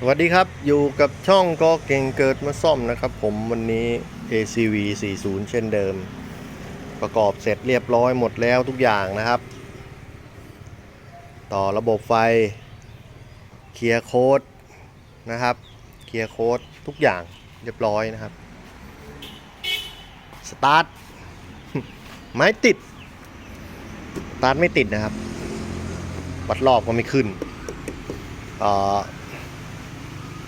สวัสดีครับ อยู่กับช่องก็เก่งเกิดมาซ่อมนะครับ ผมวันนี้ ACV 40 เช่นเดิม ประกอบเสร็จเรียบร้อยหมดแล้วทุกอย่างนะครับ ต่อระบบไฟ เคลียร์โค้ดนะครับ เคลียร์โค้ดทุกอย่างเรียบร้อยนะครับ สตาร์ทไม่ติด สตาร์ทไม่ติดนะครับ วัดรอบก็ไม่ขึ้นเอ่อ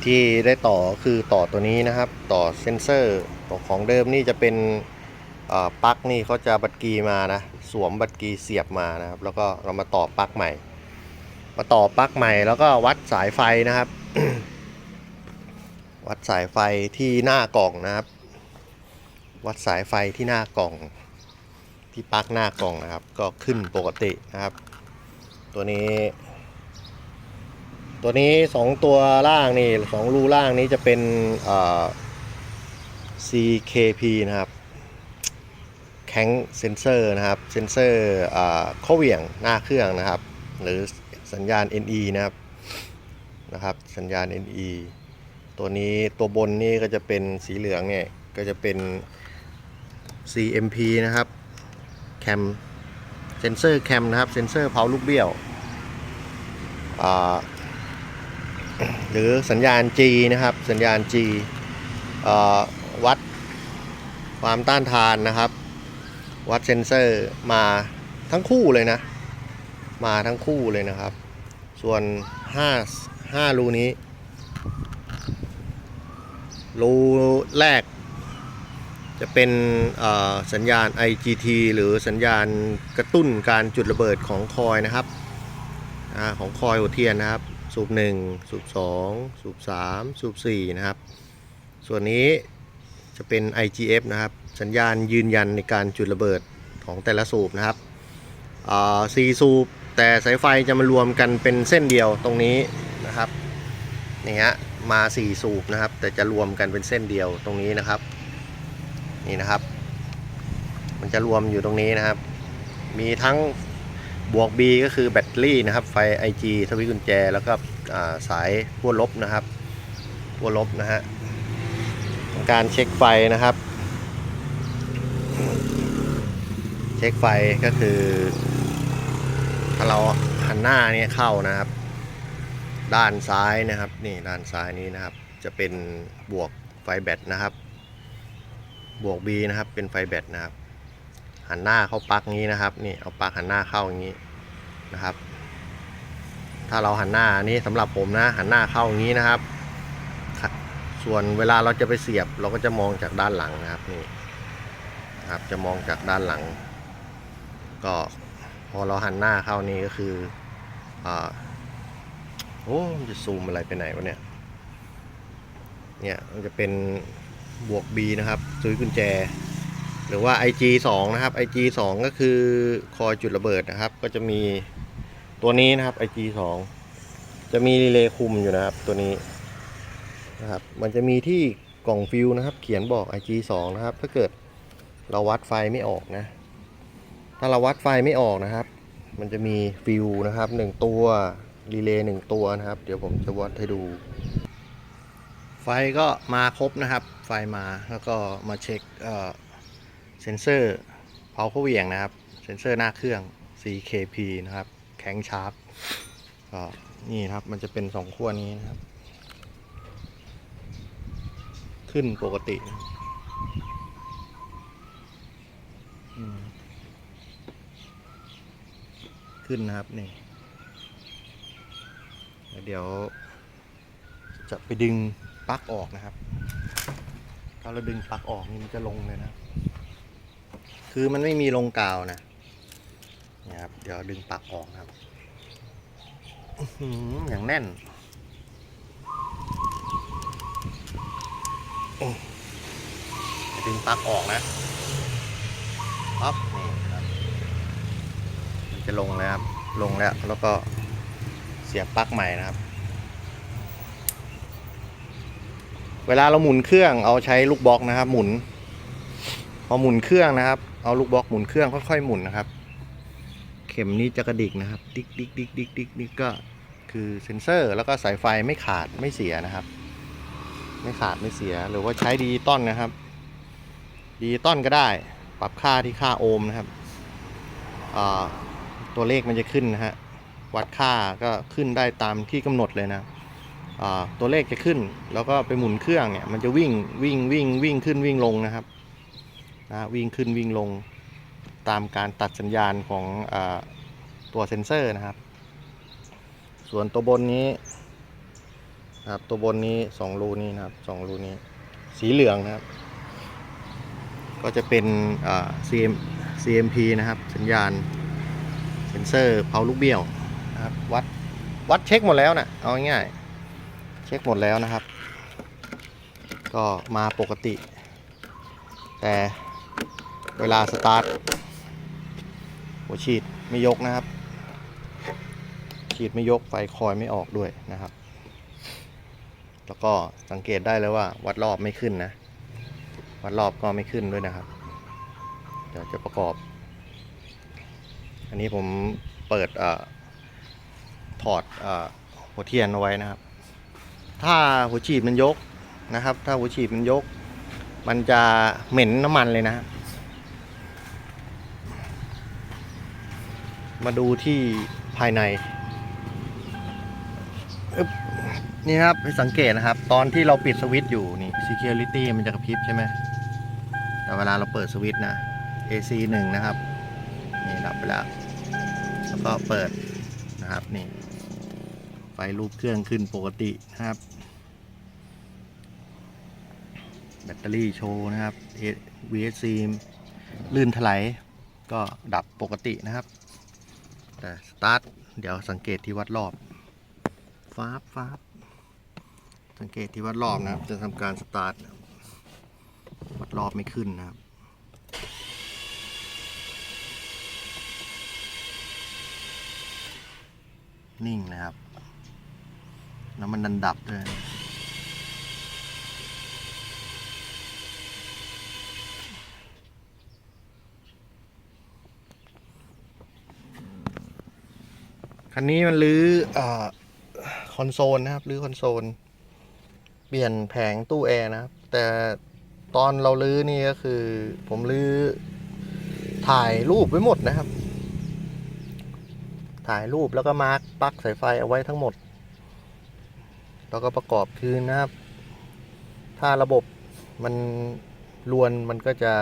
ที่ได้ต่อคือต่อตัวนี้นะครับ ต่อเซนเซอร์ต่อของเดิมนี่จะเป็นปลั๊กนี่เขาจะบัตรกีมานะ สวมบัตรกีเสียบมานะครับ แล้วก็เรามาต่อปลั๊กใหม่ มาต่อปลั๊กใหม่แล้วก็วัดสายไฟนะครับ วัดสายไฟที่หน้ากล่องนะครับ วัดสายไฟที่หน้ากล่อง ที่ปลั๊กหน้ากล่องนะครับ ก็ขึ้นปกตินะครับ ตัวนี้ ตัวนี้สองตัวล่างนี่สองรูล่างนี้จะเป็น CKP นะครับแข็งเซนเซอร์นะครับ เซนเซอร์ข้อเหวี่ยงหน้าเครื่องนะครับ หรือสัญญาณ NE นะครับนะครับ สัญญาณ NE ตัวนี้ตัวบนนี่ก็จะเป็นสีเหลืองเนี่ย ก็จะเป็น CMP นะครับแคมเซนเซอร์แคมนะครับ เซนเซอร์เผาลูกเบี้ยว หรือสัญญาณ G นะครับ สัญญาณ G วัดความต้านทานนะครับ วัดเซนเซอร์มาทั้งคู่เลยนะ มาทั้งคู่เลยนะครับ ส่วน 5 5 รูนี้ รูแรก จะเป็นสัญญาณ IGT หรือสัญญาณกระตุ้นการจุดระเบิดของคอยนะครับอของคอยหัวเทียนนะครับ สูบ1สูบ2สูบ3สูบ4นะครับ ส่วนนี้จะเป็น IGF นะครับ สัญญาณยืนยันในการจุดระเบิดของแต่ละสูบนะครับอ่าสี่สูบแต่สายไฟจะมารวมกันเป็นเส้นเดียวตรงนี้นะครับนี่ฮะมา4สูบนะครับ แต่จะรวมกันเป็นเส้นเดียวตรงนี้นะครับ นี่นะครับ มันจะรวมอยู่ตรงนี้นะครับ มีทั้ง บวก B ก็คือแบตเตอรี่นะครับ ไฟ IG สวิตช์กุญแจ แล้วก็สายขั้วลบนะครับขั้วลบนะฮะการเช็คไฟนะครับ เช็คไฟก็คือ ถ้าเราหันหน้านี่เข้านะครับ ด้านซ้ายนะครับนี่ด้านซ้ายนี้นะครับ จะเป็นบวกไฟแบตนะครับ บวก B นะครับเป็นไฟแบตนะครับ หันหน้าเข้าปลั๊กนี้นะครับนี่เอาปลั๊กหันหน้าเข้าอย่างนี้นะครับ ถ้าเราหันหน้านี่สำหรับผมนะ หันหน้าเข้าอย่างนี้นะครับ ส่วนเวลาเราจะไปเสียบ เราก็จะมองจากด้านหลังนะครับนี่ครับจะมองจากด้านหลัง ก็พอเราหันหน้าเข้านี่ก็คืออ่าโอ้จะซูมอะไรไปไหนวะเนี่ยเนี่ยมันจะเป็นบวก B นะครับซุยกุญแจ หรือว่า IG 2 นะครับ IG 2 ก็คือคอยจุดระเบิดนะครับ ก็จะมีตัวนี้นะครับ IG 2 จะมีรีเลย์คุมอยู่นะครับตัวนี้นะครับมันจะมีที่กล่องฟิวนะครับ เขียนบอก IG 2 นะครับ ถ้าเกิดเราวัดไฟไม่ออกนะ ถ้าเราวัดไฟไม่ออกนะครับ มันจะมีฟิวนะครับหนึ่งตัวรีเลย์หนึ่งตัวนะครับ เดี๋ยวผมจะวัดให้ดู ไฟก็มาครบนะครับ ไฟมาแล้วก็มาเช็ค เซนเซอร์เผาเขาเหวี่ยงนะครับ เซนเซอร์หน้าเครื่อง CKP นะครับ แข็งชาร์ปก็นี่ครับมันจะเป็นสองขั้วนี้นะครับ ขึ้นปกตินะขึ้นนะครับนี่แล้วเดี๋ยว จะไปดึงปลั๊กออกนะครับ ถ้าเราดึงปลั๊กออกนี่มันจะลงเลยนะ คือมันไม่มีลงกาวนะนี่ครับเดี๋ยวดึงปลั๊กออกครับอื้อย่างแน่นโอ้ดึงปลั๊กออกนะปั๊บนี่ครับมันจะลงแล้วครับ ลงแล้วแล้วก็เสียบปลั๊กใหม่นะครับ เวลาเราหมุนเครื่องเอาใช้ลูกบล็อกนะครับ หมุน พอหมุนเครื่องนะครับ เอาลูกบล็อกหมุนเครื่องค่อยๆหมุนนะครับ เข็มนี้จะกระดิกนะครับ ดิกดิกดิกดิกดิกดิกก็คือเซ็นเซอร์แล้วก็สายไฟไม่ขาดไม่เสียนะครับ ไม่ขาดไม่เสียหรือว่าใช้ดิจิตอลนะครับดิจิตอลก็ได้ ปรับค่าที่ค่าโอห์มนะครับอ่าตัวเลขมันจะขึ้นนะฮะวัดค่าก็ขึ้นได้ตามที่กำหนดเลยนะอ่าตัวเลขจะขึ้น แล้วก็ไปหมุนเครื่องเนี่ยมันจะวิ่งวิ่งวิ่งวิ่งขึ้นวิ่งลงนะครับ นะวิ่งขึ้นวิ่งลงตามการตัดสัญญาณของอตัวเซ็นเซอร์นะครับ ส่วนตัวบนนี้นะครับตัวบนนี้สองรูนี้นะครับสองรูนี้สีเหลืองนะครับ ก็จะเป็น CM CMP นะครับ สัญญาณเซ็นเซอร์เผาลูกเบี้ยวนะครับวัดวัดเช็คหมดแล้วนะเอาง่ายๆเช็คหมดแล้วนะครับ ก็มาปกติ แต่ เวลาสตาร์ทหัวฉีดไม่ยกนะครับ ฉีดไม่ยกไฟคอยไม่ออกด้วยนะครับ แล้วก็สังเกตได้เลยว่า วัดรอบไม่ขึ้นนะ วัดรอบก็ไม่ขึ้นด้วยนะครับ เดี๋ยวจะประกอบ อันนี้ผมเปิดอถอดอหัวเทียนเอาไว้นะครับ ถ้าหัวฉีดมันยกนะครับ ถ้าหัวฉีดมันยก มันจะเหม็นน้ำมันเลยนะ มาดูที่ภายในนี่ครับให้สังเกตนะครับ ตอนที่เราปิดสวิตช์อยู่นี่ security มันจะกระพริบใช่ไหมแต่เวลาเราเปิดสวิตช์นะ AC 1นะครับ นี่ดับไปแล้ว แล้วก็เปิดนะครับนี่ ไฟรูปเครื่องขึ้นปกตินะครับ แบตเตอรี่โชว์นะครับ VSC ลื่นถลายก็ดับปกตินะครับ แต่สตาร์ทเดี๋ยวสังเกตที่วัดรอบฟ้าบฟ้าบสังเกตที่วัดรอบนะครับ จะทำการสตาร์ทวัดรอบไม่ขึ้นนะครับนิ่งนะครับ แล้วมันดันดับด้วย คันนี้มันรื้อคอนโซลนะครับรื้อคอนโซล เปลี่ยนแผงตู้แอร์นะครับ แต่ตอนเรารื้อนี่ก็คือ ผมรื้อถ่ายรูปไว้หมดนะครับ ถ่ายรูปแล้วก็มาร์กปลั๊กสายไฟเอาไว้ทั้งหมด แล้วก็ประกอบคืนนะครับ ถ้าระบบมันรวนมันก็จะ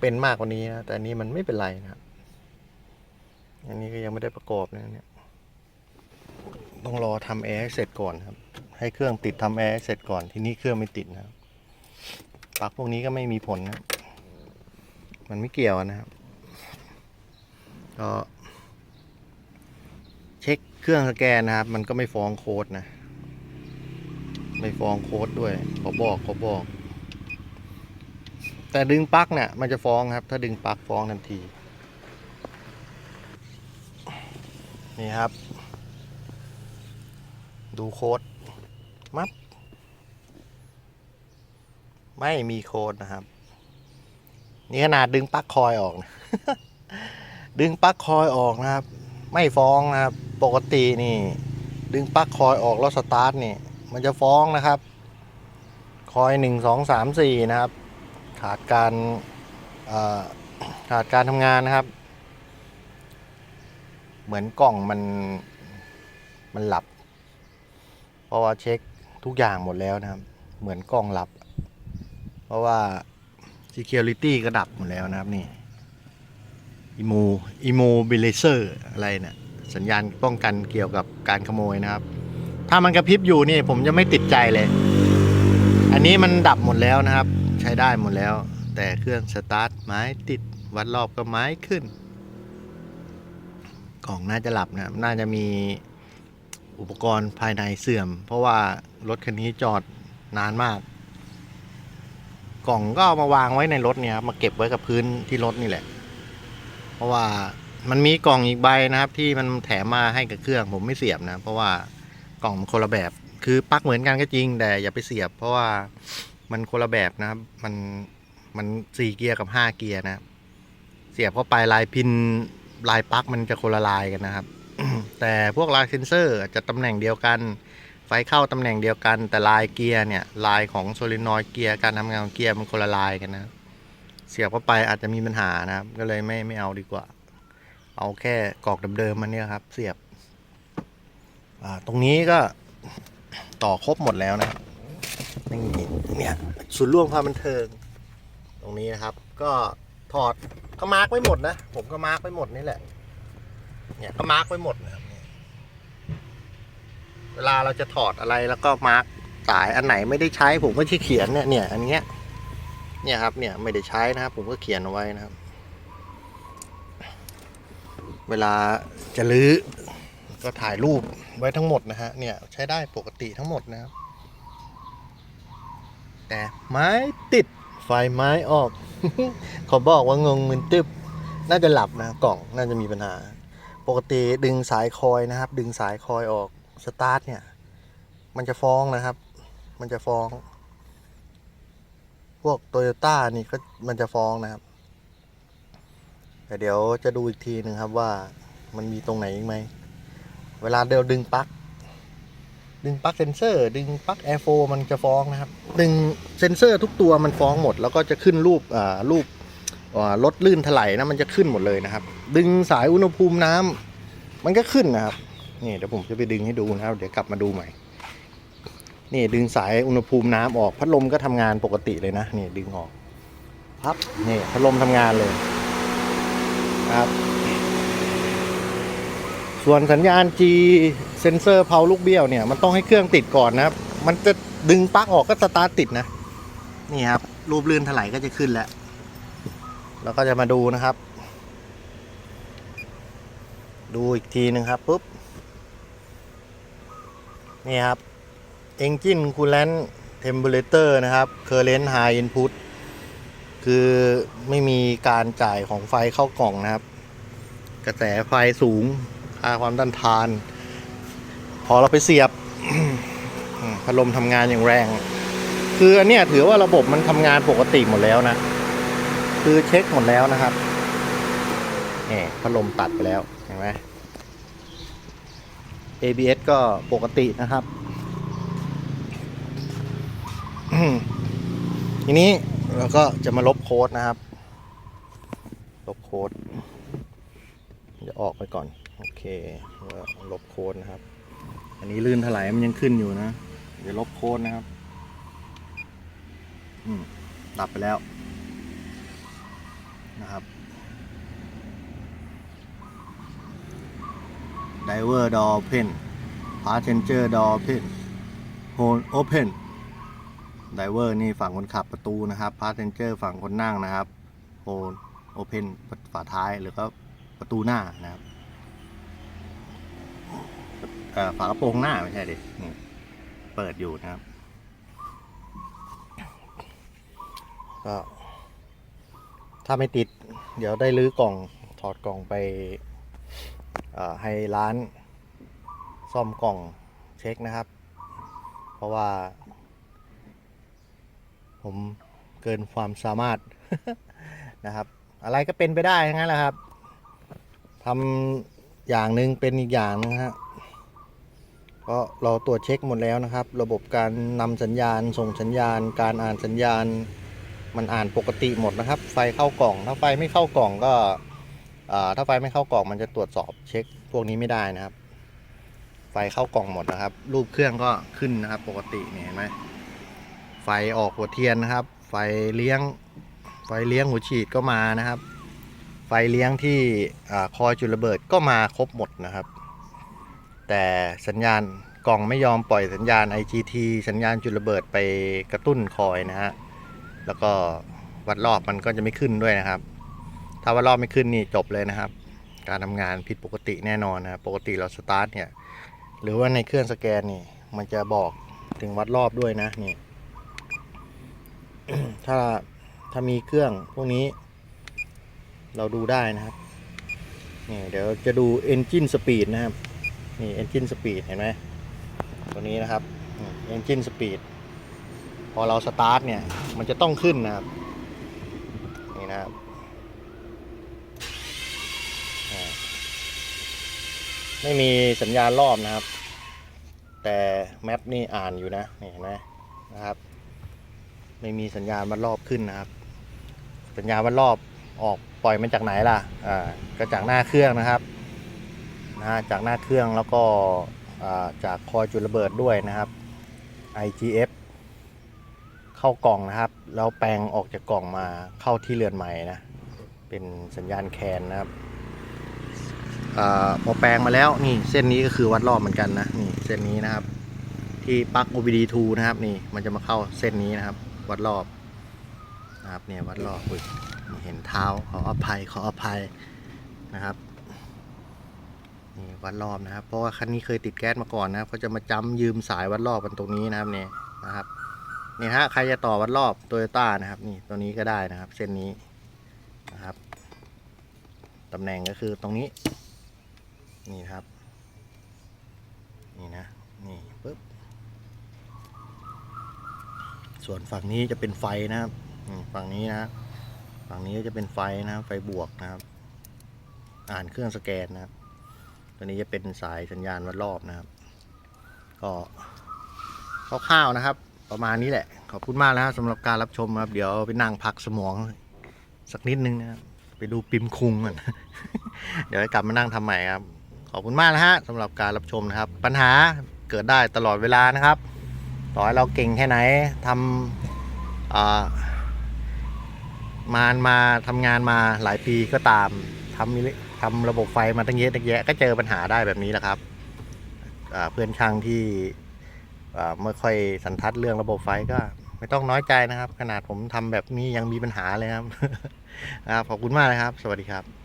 เป็นมากกว่านี้นะแต่นี้มันไม่เป็นไรนะครับ อันนี้ก็ยังไม่ได้ประกอบนะเนี่ย ต้องรอทำแอร์เสร็จก่อนครับ ให้เครื่องติดทำแอร์เสร็จก่อนที่นี่เครื่องไม่ติดนะครับปลั๊กพวกนี้ก็ไม่มีผลนะมันไม่เกี่ยวนะครับ ก็ เช็คเครื่องสแกนนะครับ มันก็ไม่ฟ้องโค้ดนะ ไม่ฟ้องโค้ดด้วยขอบอกขอบอก แต่ดึงปลั๊กเนี่ยมันจะฟ้องครับ ถ้าดึงปลั๊กฟ้องทันที นี่ครับ ดูโค้ดมับไม่มีโค้ดนะครับ นี่ขนาดดึงปลั๊กคอยออกนะดึงปลั๊กคอยออกนะครับ ไม่ฟ้องนะครับ ปกตินี่ ดึงปลั๊กคอยออกแล้วสตาร์ทนี่ มันจะฟ้องนะครับ คอยหนึ่งสองสามสี่นะครับ ขาดการขาดการทำงานนะครับ เหมือนกล่องมันมันหลับ เพราะว่าเช็คทุกอย่างหมดแล้วนะครับ เหมือนกล้องลับ เพราะว่า security ก็ดับหมดแล้วนะครับนี่ immo immobilizer อะไรเนี่ยสัญญาณป้องกันเกี่ยวกับการขโมยนะครับ ถ้ามันกระพริบอยู่นี่ผมจะไม่ติดใจเลย อันนี้มันดับหมดแล้วนะครับ ใช้ได้หมดแล้ว แต่เครื่องสตาร์ทไม้ติดวัดรอบก็ไม้ขึ้น กล่องน่าจะหลับนะน่าจะมี อุปกรณ์ภายในเสื่อม เพราะว่ารถคันนี้จอดนานมาก กล่องก็เอามาวางไว้ในรถเนี่ยครับมาเก็บไว้กับพื้นที่รถนี่แหละ เพราะว่ามันมีกล่องอีกใบนะครับ ที่มันแถมมาให้กับเครื่องผมไม่เสียบนะ เพราะว่ากล่องมันคนละแบบคือปลั๊กเหมือนกันก็จริงแต่อย่าไปเสียบ เพราะว่ามันคนละแบบนะครับ มันมันสี่เกียร์กับห้าเกียร์นะ เสียบเข้าไปลายพินลายปลั๊กมันจะคนละลายกันนะครับ แต่พวกลายเซนเซอร์จะตำแหน่งเดียวกัน ไฟเข้าตำแหน่งเดียวกัน แต่ลายเกียร์เนี่ยลายของโซลินอยด์เกียร์การทำงานของเกียร์มันคนละลายกันนะเสียบเข้าไปอาจจะมีปัญหานะครับ ก็เลยไม่ไม่เอาดีกว่า เอาแค่กรอกเดิมๆมันเนี่ยครับ เสียบตรงนี้ก็ต่อครบหมดแล้วนะนี่เนี่ยส่วนย์ร่วมความบันเทิง ตรงนี้นะครับ ก็ถอดก็มาร์กไว้หมดนะ ผมก็มาร์กไว้หมดนี่แหละ เนี่ยก็มาร์กไว้หมดนะครับเวลาเราจะถอดอะไรแล้วก็มาร์กสายอันไหนไม่ได้ใช้ผมก็จะเขียนเนี่ยเนี่ยอันเนี้ยเนี่ยครับเนี่ยไม่ได้ใช้นะครับ ผมก็เขียนเอาไว้นะครับ เวลาจะลื้อก็ถ่ายรูปไว้ทั้งหมดนะฮะเนี่ยใช้ได้ปกติทั้งหมดนะครับ แต่ไม้ติดไฟไม้ออกเขาบอกว่างงมึนตึบน่าจะหลับนะกล่องน่าจะมีปัญหา กติดึงสายคอยนะครับ ดึงสายคอยออกสตาร์ทเนี่ย มันจะฟ้องนะครับ มันจะฟ้อง พวกโตโยต้านี่ก็มันจะฟ้องนะครับแต่เดี๋ยวจะดูอีกทีหนึ่งครับว่ามันมีตรงไหนอีกไหม เวลาเดี๋ยวดึงปลั๊กดึงปลั๊กเซนเซอร์ ดึงปลั๊กแอร์โฟมันจะฟ้องนะครับ ดึงเซนเซอร์ทุกตัวมันฟ้องหมด แล้วก็จะขึ้นรูปอ่ารูป รถลื่นถลายนะมันจะขึ้นหมดเลยนะครับ ดึงสายอุณหภูมิน้ำมันก็ขึ้นนะครับนี่เดี๋ยวผมจะไปดึงให้ดูนะครับ เดี๋ยวกลับมาดูใหม่ นี่ดึงสายอุณหภูมิน้ำออกพัดลมก็ทำงานปกติเลยนะนี่ดึงออกพับนี่พัดลมทำงานเลยครับ ส่วนสัญญาณ G เซนเซอร์เพาลูกเบี้ยวเนี่ยมันต้องให้เครื่องติดก่อนนะครับ มันจะดึงปลั๊กออกก็สตาร์ทติดนะ นี่ครับ รูปลื่นถลายก็จะขึ้นแล้ว แล้วก็จะมาดูนะครับ ดูอีกทีหนึ่งครับปุ๊บ นี่ครับ Engine Coolant Temperature นะครับ Current High Input คือไม่มีการจ่ายของไฟเข้ากล่องนะครับ กระแสไฟสูงค่าความต้านทาน พอเราไปเสียบพัดลมทำงานอย่างแรง คืออันเนี้ยถือว่าระบบมันทำงานปกติหมดแล้วนะ คือเช็คหมดแล้วนะครับนี่พัดลมตัดไปแล้วเห็นไหม ABS ก็ปกตินะครับ ทีนี้เราก็จะมาลบโค้ดนะครับ ลบโค้ดจะออกไปก่อน โอเคแล้วลบโค้ดนะครับ อันนี้ลื่นถลายมันยังขึ้นอยู่นะ เดี๋ยวลบโค้ดนะครับอืมดับไปแล้ว นะครับ Diver Door Open Passenger Door Open Horn Open Diver นี่ฝั่งคนขับประตูนะครับ Passenger ฝั่งคนนั่งนะครับ Horn Open ฝาท้ายหรือก็ประตูหน้านะครับฝากระโปรงหน้าไม่ใช่ดิเปิดอยู่นะครับก็ ถ้าไม่ติด เดี๋ยวได้รื้อกล่องถอดกล่องไปให้ร้านซ่อมกล่องเช็คนะครับ เพราะว่า ผมเกินความสามารถนะครับ อะไรก็เป็นไปได้ทั้งนั้นแหละครับทำอย่างหนึ่งเป็นอีกอย่างนึงฮะเพราะเราตรวจเช็คหมดแล้วนะครับ ระบบการนำสัญญาณ ส่งสัญญาณ การอ่านสัญญาณ มันอ่านปกติหมดนะครับ ไฟเข้ากล่อง ถ้าไฟไม่เข้ากล่องก็ถ้าไฟไม่เข้ากล่องมันจะตรวจสอบเช็คพวกนี้ไม่ได้นะครับ ไฟเข้ากล่องหมดนะครับ รูปเครื่องก็ขึ้นนะครับ ปกติเนี่ยเห็นไหมไฟออกหัวเทียนนะครับ ไฟเลี้ยง ไฟเลี้ยงหัวฉีดก็มานะครับ ไฟเลี้ยงที่คอยจุดระเบิดก็มาครบหมดนะครับ แต่สัญญาณกล่องไม่ยอมปล่อยสัญญาณ IGT สัญญาณจุดระเบิดไปกระตุ้นคอยนะฮะ แล้วก็วัดรอบมันก็จะไม่ขึ้นด้วยนะครับ ถ้าวัดรอบไม่ขึ้นนี่จบเลยนะครับ การทำงานผิดปกติแน่นอนนะปกติเราสตาร์ทเนี่ยหรือว่าในเครื่องสแกนนี่ มันจะบอกถึงวัดรอบด้วยนะนี่ถ้าถ้ามีเครื่องพวกนี้ เราดูได้นะครับนี่เดี๋ยวจะดู engine speed นะครับนี่ engine speed เห็นไหมตัวนี้นะครับ engine speed พอเราสตาร์ทเนี่ย มันจะต้องขึ้นนะครับ นี่นะครับไม่มีสัญญาณรอบนะครับ แต่แมปนี่อ่านอยู่นะนี่เห็นไหมนะครับ ไม่มีสัญญาณวัดรอบขึ้นนะครับ สัญญาณวัดรอบออกปล่อยมาจากไหนล่ะอ่าก็จากหน้าเครื่องนะครับนะฮะจากหน้าเครื่องแล้วก็อ่าจากคอยจุดระเบิดด้วยนะครับ IGF เข้ากล่องนะครับ แล้วแปลงออกจากกล่องมาเข้าที่เรือนใหม่นะ เป็นสัญญาณแคนนะครับอาพอแปลงมาแล้วนี่เส้นนี้ก็คือวัดรอบเหมือนกันนะนี่เส้นนี้นะครับ ที่ปลั๊ก OBD2 นะครับนี่มันจะมาเข้าเส้นนี้นะครับ วัดรอบนะครับเนี่ยวัดรอบอุ้ยเห็นเท้าขออภัยขออภัยนะครับนี่วัดรอบนะครับ เพราะว่าคันนี้เคยติดแก๊สมาก่อนนะครับเขาจะมาจำยืมสายวัดรอบกันตรงนี้นะครับเนี่ยนะครับ นี่ฮะใครจะต่อวัดรอบโตโยต้านะครับ นี่ตัวนี้ก็ได้นะครับ เส้นนี้นะครับตำแหน่งก็คือตรงนี้ นี่ครับ นี่นะ นี่ปึ๊บ ส่วนฝั่งนี้จะเป็นไฟนะครับฝั่งนี้นะ ฝั่งนี้จะเป็นไฟนะครับไฟบวกนะครับ อ่านเครื่องสแกนนะครับ ตัวนี้จะเป็นสายสัญญาณวัดรอบนะครับ ก็คร่าวๆนะครับ ประมาณนี้แหละ ขอบคุณมากนะครับสำหรับการรับชมครับ เดี๋ยวไปนั่งพักสมองสักนิดนึงนะครับไปดูปิมคุงก่อน เดี๋ยวกลับมานั่งทำใหม่ครับ ขอบคุณมากนะฮะสำหรับการรับชมนะครับ ปัญหาเกิดได้ตลอดเวลานะครับ ต่อให้เราเก่งแค่ไหนทำอ่ามานมาทำงานมาหลายปีก็ตามทำทำระบบไฟมาตั้งเยอะตั้งแยะก็เจอปัญหาได้แบบนี้แหละครับเพื่อนช่างที่ ไม่ค่อยสันทัดเรื่องระบบไฟก็ไม่ต้องน้อยใจนะครับ ขนาดผมทำแบบนี้ยังมีปัญหาเลยครับครับขอบคุณมากนะครับ สวัสดีครับ